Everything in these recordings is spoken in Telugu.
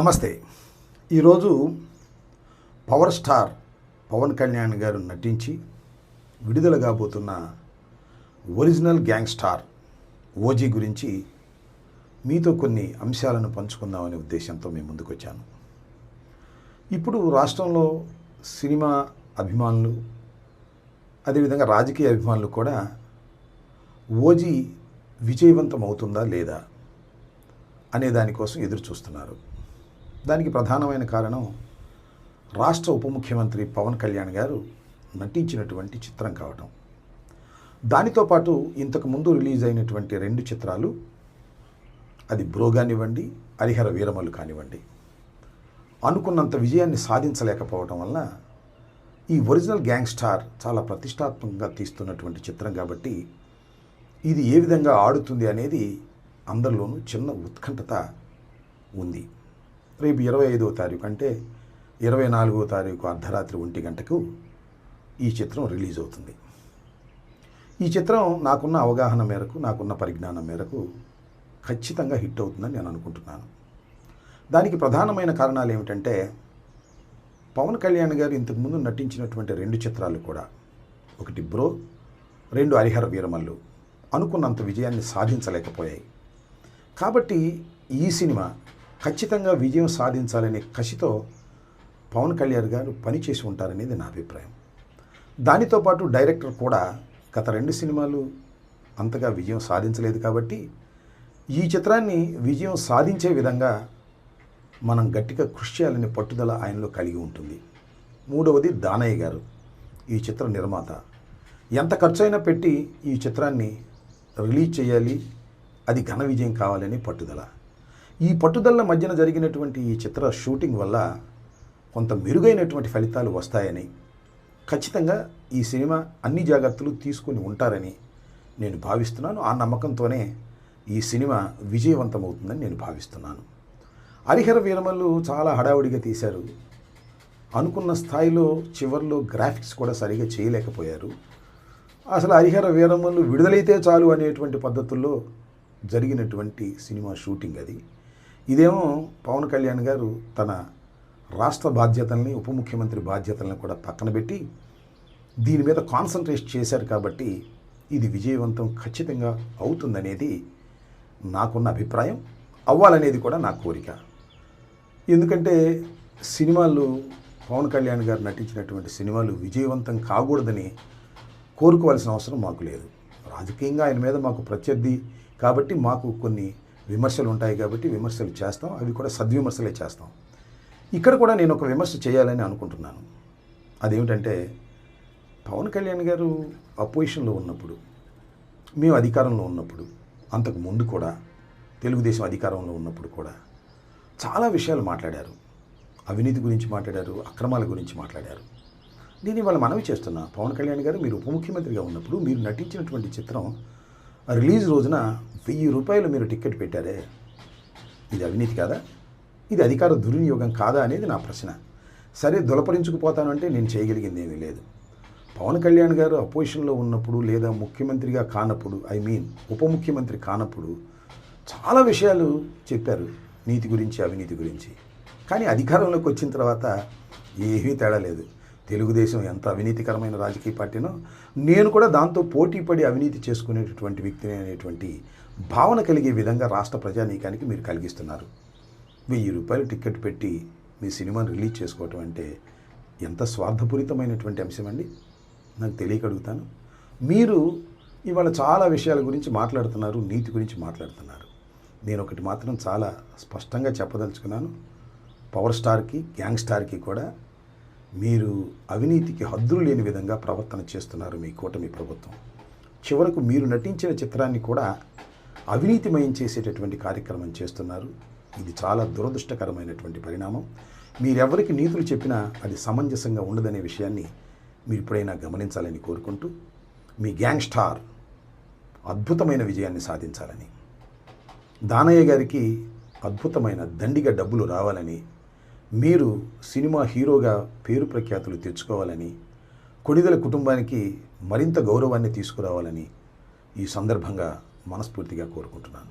నమస్తే. ఈరోజు పవర్ స్టార్ పవన్ కళ్యాణ్ గారు నటించి విడుదల కాబోతున్న ఒరిజినల్ గ్యాంగ్ స్టార్ ఓజీ గురించి మీతో కొన్ని అంశాలను పంచుకుందామనే ఉద్దేశంతో మేము ముందుకొచ్చాను. ఇప్పుడు రాష్ట్రంలో సినిమా అభిమానులు అదేవిధంగా రాజకీయ అభిమానులు కూడా ఓజీ విజయవంతం అవుతుందా లేదా అనే దానికోసం ఎదురు చూస్తున్నారు దానికి ప్రధానమైన కారణం రాష్ట్ర ఉప ముఖ్యమంత్రి పవన్ కళ్యాణ్ గారు నటించినటువంటి చిత్రం కావటం. దానితో పాటు ఇంతకు ముందు రిలీజ్ అయినటువంటి రెండు చిత్రాలు అది బ్రో కానివ్వండి హరిహర వీరమల్లు కానివ్వండి. అనుకున్నంత విజయాన్ని సాధించలేకపోవడం వలన ఈ ఒరిజినల్ గ్యాంగ్ స్టార్ చాలా ప్రతిష్టాత్మకంగా తీస్తున్నటువంటి చిత్రం కాబట్టి ఇది ఏ విధంగా ఆడుతుంది అనేది అందరిలోనూ చిన్న ఉత్కంఠత ఉంది. రేపు ఇరవై ఐదవ తారీఖు అంటే ఇరవై నాలుగో తారీఖు అర్ధరాత్రి ఒంటి గంటకు ఈ చిత్రం రిలీజ్ అవుతుంది. ఈ చిత్రం నాకున్న అవగాహన మేరకు నాకున్న పరిజ్ఞానం మేరకు ఖచ్చితంగా హిట్ అవుతుందని నేను అనుకుంటున్నాను. దానికి ప్రధానమైన కారణాలు ఏమిటంటే పవన్ కళ్యాణ్ గారు ఇంతకుముందు నటించినటువంటి రెండు చిత్రాలు కూడా ఒకటి బ్రో రెండు హరిహర వీరమల్లు అనుకున్నంత విజయాన్ని సాధించలేకపోయాయి. కాబట్టి ఈ సినిమా ఖచ్చితంగా విజయం సాధించాలనే కసితో పవన్ కళ్యాణ్ గారు పనిచేసి ఉంటారనేది నా అభిప్రాయం. దానితో పాటు డైరెక్టర్ కూడా గత రెండు సినిమాలు అంతగా విజయం సాధించలేదు కాబట్టి ఈ చిత్రాన్ని విజయం సాధించే విధంగా మనం గట్టిగా కృషి చేయాలనే పట్టుదల ఆయనలో కలిగి ఉంటుంది. మూడవది దానయ్య గారు ఈ చిత్ర నిర్మాత. ఎంత ఖర్చు అయినా పెట్టి ఈ చిత్రాన్ని రిలీజ్ చేయాలి అది ఘన విజయం కావాలని పట్టుదల. ఈ పట్టుదల మధ్యన జరిగినటువంటి ఈ చిత్ర షూటింగ్ వల్ల కొంత మెరుగైనటువంటి ఫలితాలు వస్తాయని ఖచ్చితంగా ఈ సినిమా అన్ని జాగ్రత్తలు తీసుకొని ఉంటారని నేను భావిస్తున్నాను. ఆ నమ్మకంతోనే ఈ సినిమా విజయవంతమవుతుందని నేను భావిస్తున్నాను. హరిహర వీరమల్లు చాలా హడావుడిగా తీశారు. అనుకున్న స్థాయిలో చివరిలో గ్రాఫిక్స్ కూడా సరిగా చేయలేకపోయారు. అసలు హరిహర వీరమల్లు విడుదలైతే చాలు అనేటువంటి పద్ధతుల్లో జరిగినటువంటి సినిమా షూటింగ్ అది. ఇదేమో పవన్ కళ్యాణ్ గారు తన రాష్ట్ర బాధ్యతల్ని ఉప ముఖ్యమంత్రి బాధ్యతలను కూడా పక్కన పెట్టి దీని మీద కాన్సన్ట్రేట్ చేశారు కాబట్టి ఇది విజయవంతం ఖచ్చితంగా అవుతుందనేది నాకున్న అభిప్రాయం. అవ్వాలనేది కూడా నా కోరిక. ఎందుకంటే సినిమాలు పవన్ కళ్యాణ్ గారు నటించినటువంటి సినిమాలు విజయవంతం కాకూడదని కోరుకోవాల్సిన అవసరం మాకు లేదు. రాజకీయంగా ఆయన మీద మాకు ప్రత్యర్థి కాబట్టి మాకు కొన్ని విమర్శలు ఉంటాయి కాబట్టి విమర్శలు చేస్తాం. అవి కూడా సద్విమర్శలే చేస్తాం. ఇక్కడ కూడా నేను ఒక విమర్శ చేయాలని అనుకుంటున్నాను. అదేమిటంటే పవన్ కళ్యాణ్ గారు అపోజిషన్లో ఉన్నప్పుడు మేము అధికారంలో ఉన్నప్పుడు అంతకు ముందు కూడా తెలుగుదేశం అధికారంలో ఉన్నప్పుడు కూడా చాలా విషయాలు మాట్లాడారు. అవినీతి గురించి మాట్లాడారు అక్రమాల గురించి మాట్లాడారు. నేను ఇవాళ మనవి చేస్తున్నా. పవన్ కళ్యాణ్ గారు మీరు ఉప ముఖ్యమంత్రిగా ఉన్నప్పుడు మీరు నటించినటువంటి చిత్రం రిలీజ్ రోజున వెయ్యి రూపాయలు మీరు టికెట్ పెట్టారే. ఇది అవినీతి కాదా? ఇది అధికార దుర్వినియోగం కాదా అనేది నా ప్రశ్న. సరే దులపరించుకుపోతానంటే నేను చేయగలిగింది ఏమీ లేదు. పవన్ కళ్యాణ్ గారు అపోజిషన్లో ఉన్నప్పుడు లేదా ముఖ్యమంత్రిగా కానప్పుడు ఐ మీన్ ఉప ముఖ్యమంత్రి కానప్పుడు చాలా విషయాలు చెప్పారు నీతి గురించి అవినీతి గురించి. కానీ అధికారంలోకి వచ్చిన తర్వాత ఏమీ తేడా లేదు. తెలుగుదేశం ఎంత అవినీతికరమైన రాజకీయ పార్టీనో నేను కూడా దాంతో పోటీ పడి అవినీతి చేసుకునేటటువంటి వ్యక్తిని అనేటువంటి భావన కలిగే విధంగా రాష్ట్ర ప్రజానీకానికి మీరు కలిగిస్తున్నారు. వెయ్యి రూపాయలు టికెట్ పెట్టి మీ సినిమాను రిలీజ్ చేసుకోవటం అంటే ఎంత స్వార్థపూరితమైనటువంటి అంశం అండి? నాకు తెలియకడుగుతాను మీరు ఇవాళ చాలా విషయాల గురించి మాట్లాడుతున్నారు నీతి గురించి మాట్లాడుతున్నారు. నేను ఒకటి మాత్రం చాలా స్పష్టంగా చెప్పదలుచుకున్నాను. పవర్ స్టార్కి గ్యాంగ్ స్టార్కి కూడా మీరు అవినీతికి హద్దులు లేని విధంగా ప్రవర్తన చేస్తున్నారు మీ కూటమి ప్రభుత్వం. చివరకు మీరు నటించిన చిత్రాన్ని కూడా అవినీతిమయం చేసేటటువంటి కార్యక్రమం చేస్తున్నారు. ఇది చాలా దురదృష్టకరమైనటువంటి పరిణామం. మీరెవరికి నీతులు చెప్పినా అది సమంజసంగా ఉండదనే విషయాన్ని మీరు ఇప్పుడైనా గమనించాలని కోరుకుంటూ మీ గ్యాంగ్ స్టార్ అద్భుతమైన విజయాన్ని సాధించాలని దానయ్య గారికి అద్భుతమైన దండిగా డబ్బులు రావాలని మీరు సినిమా హీరోగా పేరు ప్రఖ్యాతులు తెచ్చుకోవాలని కొడిదల కుటుంబానికి మరింత గౌరవాన్ని తీసుకురావాలని ఈ సందర్భంగా మనస్ఫూర్తిగా కోరుకుంటున్నాను.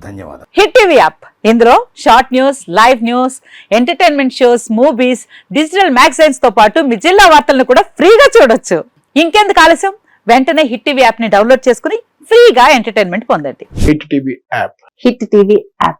ధన్యవాదాలు. Hit TV app. ఇందులో short news live news entertainment shows movies digital మ్యాగజైన్స్తో పాటు మీ జిల్లా వార్తలను కూడా ఫ్రీగా చూడొచ్చు. ఇంకెందుకు ఆలస్యం? వెంటనే హిట్ టీవీ యాప్ని డౌన్లోడ్ చేసుకుని ఫ్రీగా ఎంటర్టైన్మెంట్ పొందండి. Hit TV app. Hit TV app.